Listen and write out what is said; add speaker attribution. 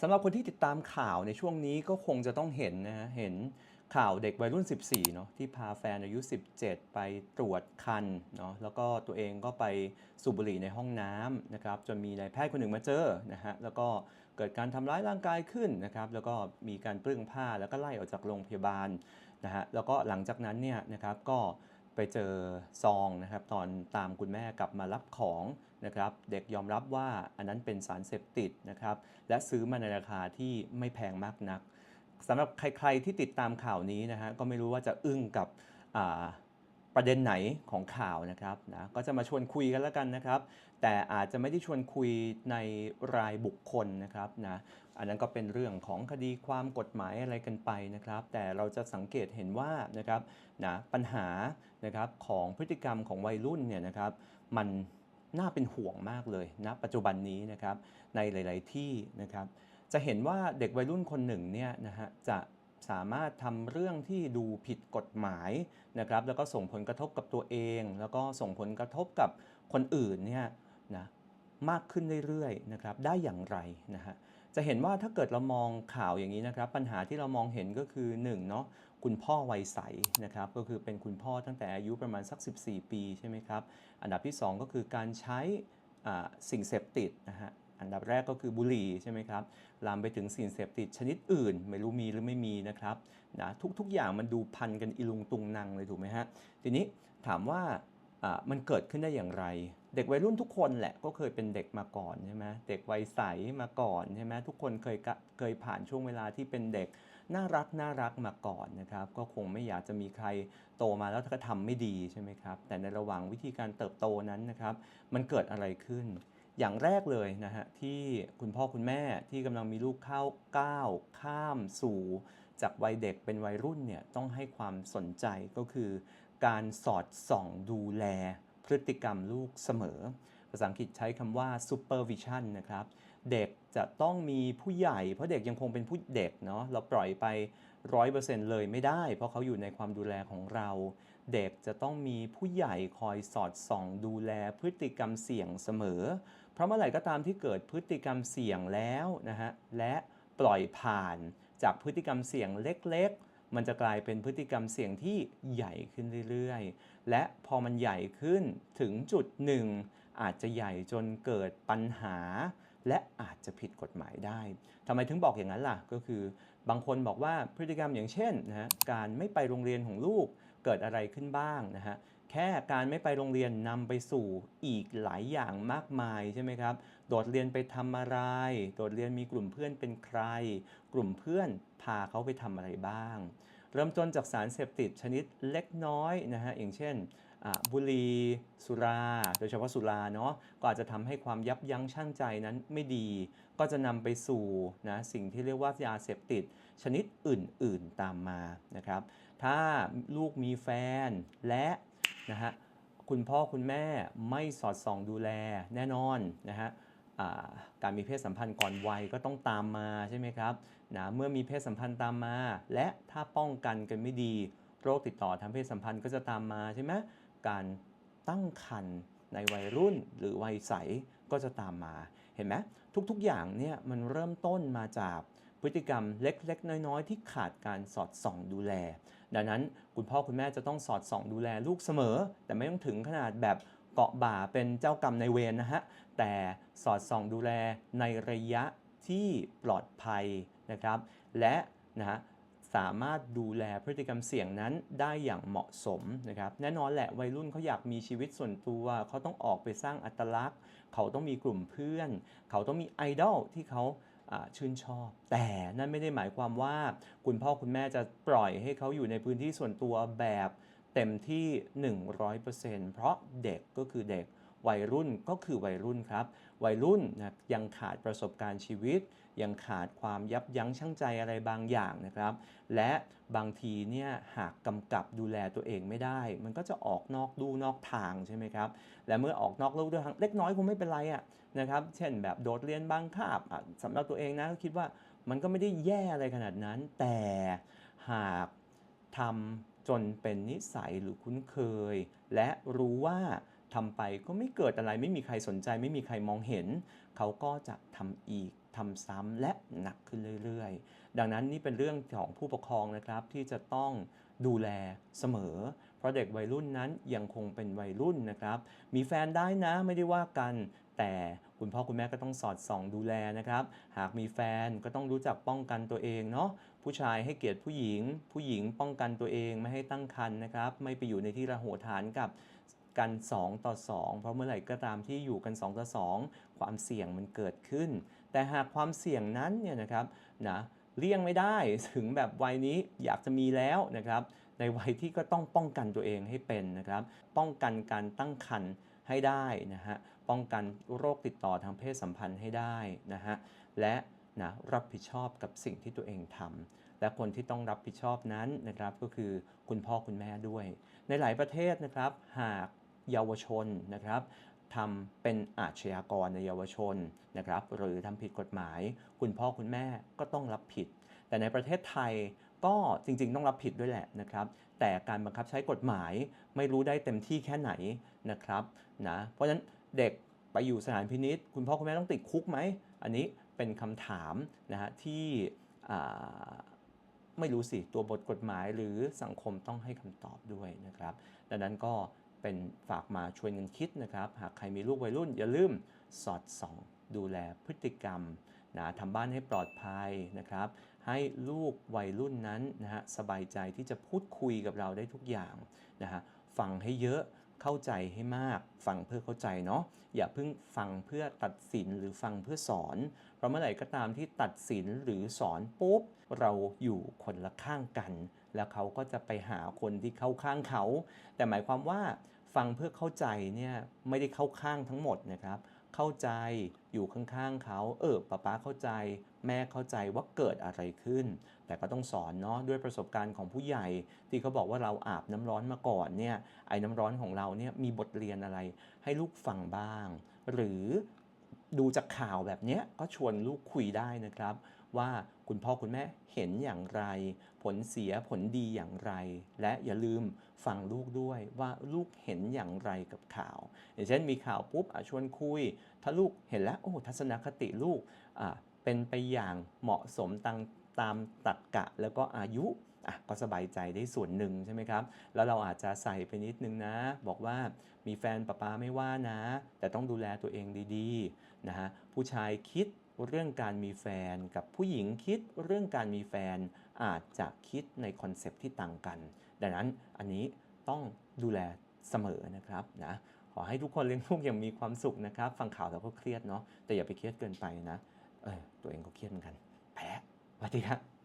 Speaker 1: สำหรับคนที่ติดตามข่าวในช่วงนี้ก็คงจะต้องเห็นนะฮะ เห็นข่าวเด็กวัยรุ่น 14 เนาะที่พาแฟนอายุ 17 ไปตรวจคันเนาะแล้วก็ตัวเองก็ไปสูบบุหรี่ในห้องน้ำนะครับจนมีนายแพทย์คนหนึ่งมาเจอนะฮะแล้วก็เกิดการทำร้ายร่างกายขึ้นนะครับแล้วก็มีการเปลื้องผ้าแล้วก็ไล่ออกจากโรงพยาบาลนะฮะแล้วก็หลังจากนั้นเนี่ยนะครับก็ไปเจอซองนะครับตอนตามคุณแม่กลับมารับของ นะครับ เด็กยอมรับว่าอันนั้นเป็นสารเสพติดนะครับ และซื้อมาในราคาที่ไม่แพงมากนักสำหรับใคร ๆที่ติดตามข่าวนี้นะฮะก็ไม่รู้ว่าจะอึ้งกับประเด็นไหนของข่าวนะครับนะก็จะมาชวนคุยกันแล้วกันนะครับ แต่อาจจะไม่ได้ชวนคุยในรายบุคคลนะครับนะอันนั้นก็เป็นเรื่องของคดีความกฎหมายอะไรกันไปนะครับ แต่เราจะสังเกตเห็นว่านะครับนะปัญหานะครับของพฤติกรรมของวัยรุ่นเนี่ยนะครับมัน น่าเป็นห่วงมากเลยนะปัจจุบันนี้นะครับในหลาย ๆ ที่นะครับจะเห็นว่าเด็กวัยรุ่นคนหนึ่งเนี่ยนะฮะจะสามารถทำเรื่องที่ดูผิดกฎหมายนะครับแล้วก็ส่งผลกระทบกับตัวเอง แล้วก็ส่งผลกระทบกับคนอื่นเนี่ยนะมากขึ้นเรื่อย ๆ นะครับได้อย่างไรนะฮะ จะเห็นว่าถ้าเกิดเรามองข่าวอย่างนี้นะครับปัญหาที่เรามองเห็นก็คือ1เนาะคุณพ่อวัยใสนะครับก็คือเป็นคุณพ่อตั้งแต่อายุประมาณสัก 14 ปีใช่ไหมครับอันดับที่ 2 ก็คือการใช้สิ่งเสพติดนะฮะอันดับแรกก็คือบุหรี่ใช่ไหมครับ ลามไปถึงสิ่งเสพติดชนิดอื่น ไม่รู้มีหรือไม่มีนะครับนะทุกๆอย่างมันดูพันกันอีลุงตุงนังเลยถูกไหมฮะ ทีนี้ถามว่ามันเกิดขึ้นได้อย่างไร เด็กวัยรุ่นทุกคนแหละก็เคยเป็นเด็กมาก่อนใช่ไหมเด็กวัยใสมาก่อนใช่ไหมทุกคนเคยกะเคยผ่านช่วงเวลาที่เป็นเด็กน่ารักน่ารักมาก่อนนะครับก็คงไม่อยากจะมีใครโตมาแล้วก็ทำไม่ดีใช่ไหมครับแต่ในระหว่างวิธีการเติบโตนั้นนะครับ มันเกิดอะไรขึ้น อย่างแรกเลยนะฮะที่คุณพ่อคุณแม่ที่กำลังมีลูกเข้าก้าวข้ามสู่ จากวัยเด็กเป็นวัยรุ่นเนี่ยต้องให้ความสนใจก็คือ การสอดส่องดูแล พฤติกรรมลูกเสมอ ภาษาอังกฤษใช้คำว่า supervision นะครับ เด็กจะต้องมีผู้ใหญ่ เพราะเด็กยังคงเป็นผู้เด็กเนาะ เราปล่อยไป 100%เลยไม่ได้ เพราะเขาอยู่ในความดูแลของเรา เด็กจะต้องมีผู้ใหญ่คอยสอดส่องดูแลพฤติกรรมเสี่ยงเสมอ เพราะเมื่อไหร่ก็ตามที่เกิดพฤติกรรมเสี่ยงแล้วนะฮะ และปล่อยผ่านจากพฤติกรรมเสี่ยงเล็กๆ มันจะกลายเป็นพฤติกรรมเสี่ยงที่ใหญ่ขึ้นเรื่อยๆ และพอมันใหญ่ขึ้นถึงจุดหนึ่งอาจจะใหญ่จนเกิดปัญหา และอาจจะผิดกฎหมายได้ทำไมถึงบอกอย่างนั้นล่ะ ก็คือบางคนบอกว่าพฤติกรรมอย่างเช่นนะฮะการไม่ไปโรงเรียนของลูกเกิดอะไรขึ้นบ้างนะฮะแค่การไม่ไปโรงเรียนนำไปสู่อีกหลายอย่างมากมายใช่ไหมครับ โดดเรียนไปทำอะไร โดดเรียนมีกลุ่มเพื่อนเป็นใคร กลุ่มเพื่อนพาเขาไปทำอะไรบ้าง เริ่มต้นจากสารเสพติดชนิดเล็กน้อยนะฮะอย่างเช่นบุหรี่สุรา โดยเฉพาะสุราเนาะก็อาจจะทำให้ความยับยั้งชั่งใจนั้นไม่ดี ก็จะนำไปสู่นะสิ่งที่เรียกว่ายาเสพติด ชนิดอื่นๆตามมานะครับ ถ้าลูกมีแฟนและนะฮะคุณพ่อคุณแม่ไม่สอดส่องดูแลแน่นอนนะฮะ การมีเพศสัมพันธ์ก่อนวัยก็ต้องตามมาใช่ไหมครับนะเมื่อมีเพศสัมพันธ์ตามมา และถ้าป้องกันกันไม่ดี โรคติดต่อทางเพศสัมพันธ์ก็จะตามมาใช่ไหมการตั้งครรภ์ในวัยรุ่นหรือวัยใสก็จะตามมาเห็นไหมทุกๆอย่างเนี่ยมันเริ่มต้นมาจากพฤติกรรมเล็กๆ น้อยๆ ที่ขาดการสอดส่องดูแล ดังนั้นคุณพ่อคุณแม่จะต้องสอดส่องดูแลลูกเสมอ แต่ไม่ต้องถึงขนาดแบบ เกาะบ่าเป็นเจ้ากรรมในเวรนะฮะ แต่สอดส่องดูแลในระยะที่ปลอดภัยนะครับ และนะฮะสามารถดูแลพฤติกรรมเสี่ยงนั้นได้อย่างเหมาะสมนะครับ แน่นอนแหละวัยรุ่นเขาอยากมีชีวิตส่วนตัว เขาต้องออกไปสร้างอัตลักษณ์ เขาต้องมีกลุ่มเพื่อน เขาต้องมีไอดอลที่เขาชื่นชอบ แต่นั่นไม่ได้หมายความว่าคุณพ่อคุณแม่จะปล่อยให้เขาอยู่ในพื้นที่ส่วนตัวแบบ เต็มที่ 100%เพราะเด็กก็คือเด็กวัยรุ่นก็คือวัยรุ่นครับ วัยรุ่นนะยังขาดประสบการณ์ชีวิต ยังขาดความยับยั้งชั่งใจอะไรบางอย่างนะครับ และบางทีเนี่ยหากกำกับดูแลตัวเองไม่ได้ มันก็จะออกนอกดูนอกทางใช่ไหมครับ และเมื่อออกนอกลู่นอกทางเล็กน้อยคงไม่เป็นไรอะนะครับ เช่นแบบโดดเรียนบางคาบสำหรับตัวเองนะก็คิดว่ามันก็ไม่ได้แย่อะไรขนาดนั้น แต่หากทำ จนเป็นนิสัยหรือคุ้นเคย และรู้ว่าทำไปก็ไม่เกิดอะไรไม่มีใครสนใจ ไม่มีใครมองเห็น เขาก็จะทำอีกทำซ้ำและหนักขึ้นเรื่อยๆ ดังนั้นนี่เป็นเรื่องของผู้ปกครองนะครับที่จะต้องดูแลเสมอ เพราะเด็กวัยรุ่นนั้นยังคงเป็นวัยรุ่นนะครับ มีแฟนได้นะไม่ได้ว่ากัน แต่คุณพ่อคุณแม่ก็ต้องสอดส่องดูแลนะครับ หากมีแฟนก็ต้องรู้จักป้องกันตัวเองเนาะ ผู้ชายให้เกียรติผู้หญิง ผู้หญิงป้องกันตัวเองไม่ให้ตั้งครรภ์นะครับ ไม่ไปอยู่ในที่ระโหฐานกับกัน 2 ต่อ 2 เพราะเมื่อไหร่ก็ตามที่อยู่กัน 2 ต่อ 2 ความเสี่ยงมันเกิดขึ้น แต่หากความเสี่ยงนั้นเนี่ยนะครับนะเลี่ยงไม่ได้ถึงแบบวัยนี้อยากจะมีแล้วนะครับ ในวัยที่ก็ต้องป้องกันตัวเองให้เป็นนะครับ ป้องกันการตั้งครรภ์ให้ได้นะฮะป้องกันโรคติดต่อทางเพศสัมพันธ์ให้ได้นะฮะและ นะรับผิดชอบกับสิ่งที่ตัวเองทำและคนที่ต้องรับผิดชอบนั้นนะครับก็คือคุณพ่อคุณแม่ด้วย ในหลายประเทศนะครับหากเยาวชนนะครับทำเป็นอาชญากรในเยาวชนนะครับ หรือทำผิดกฎหมาย คุณพ่อคุณแม่ก็ต้องรับผิด แต่ในประเทศไทยก็จริงๆ ต้องรับผิดด้วยแหละนะครับ แต่การบังคับใช้กฎหมายไม่รู้ได้เต็มที่แค่ไหนนะครับนะเพราะฉะนั้นเด็กไปอยู่สถานพินิษคุณพ่อคุณแม่ต้องติดคุกไหม อันนี้ เป็นคำถามนะฮะที่ไม่รู้สิตัวบทกฎหมายหรือสังคมต้องให้คำตอบด้วยนะครับ ดังนั้นก็เป็นฝากมาชวนกันคิดนะครับ หากใครมีลูกวัยรุ่น อย่าลืมสอดส่องดูแลพฤติกรรมนะทำบ้านให้ปลอดภัยนะครับ ให้ลูกวัยรุ่นนั้นนะฮะสบายใจที่จะพูดคุยกับเราได้ทุกอย่างนะฮะฟังให้เยอะเข้าใจให้มาก ฟังเพื่อเข้าใจเนาะอย่าเพิ่งฟังเพื่อตัดสินหรือฟังเพื่อสอนเพราะเมื่อไหร่ก็ตามที่ตัดสินหรือสอนปุ๊บ เราอยู่คนละข้างกัน แล้วเขาก็จะไปหาคนที่เข้าข้างเขา แต่หมายความว่าฟังเพื่อเข้าใจเนี่ยไม่ได้เข้าข้างทั้งหมดนะครับเข้าใจอยู่ข้างๆเขา เออป้าป้าเข้าใจ แม่เข้าใจว่าเกิดอะไรขึ้น แต่ก็ต้องสอนเนาะด้วยประสบการณ์ของผู้ใหญ่ ที่เขาบอกว่าเราอาบน้ำร้อนมาก่อนเนี่ยไอ้น้ำร้อนของเราเนี่ยมีบทเรียนอะไรให้ลูกฟังบ้าง หรือ ดูจากข่าวแบบนี้ก็ชวนลูกคุยได้นะครับ ว่าคุณพ่อคุณแม่เห็นอย่างไร ผลเสียผลดีอย่างไร และอย่าลืมฟังลูกด้วยว่าลูกเห็นอย่างไรกับข่าว อย่างเช่นมีข่าวปุ๊บชวนคุย ถ้าลูกเห็นแล้วโอ้ทัศนคติลูกเป็นไปอย่างเหมาะสมตามตามตรรกะแล้วก็อายุอะก็สบายใจได้ส่วนหนึ่งใช่ไหมครับ แล้วเราอาจจะใส่ไปนิดนึงนะ บอกว่ามีแฟนป้าป้าไม่ว่านะ แต่ต้องดูแลตัวเองดีๆ นะฮะผู้ชายคิดเรื่องการมีแฟนกับผู้หญิงคิดเรื่องการมีแฟนอาจจะคิดในคอนเซปต์ที่ต่างกัน ดังนั้นอันนี้ต้องดูแลเสมอนะครับนะขอให้ทุกคนเลี้ยงลูกอย่างมีความสุขนะครับ ฟังข่าวแล้วก็เครียดเนาะแต่อย่าไปเครียดเกินไปนะเออตัวเองก็เครียดเหมือนกัน แพ้สวัสดีครับ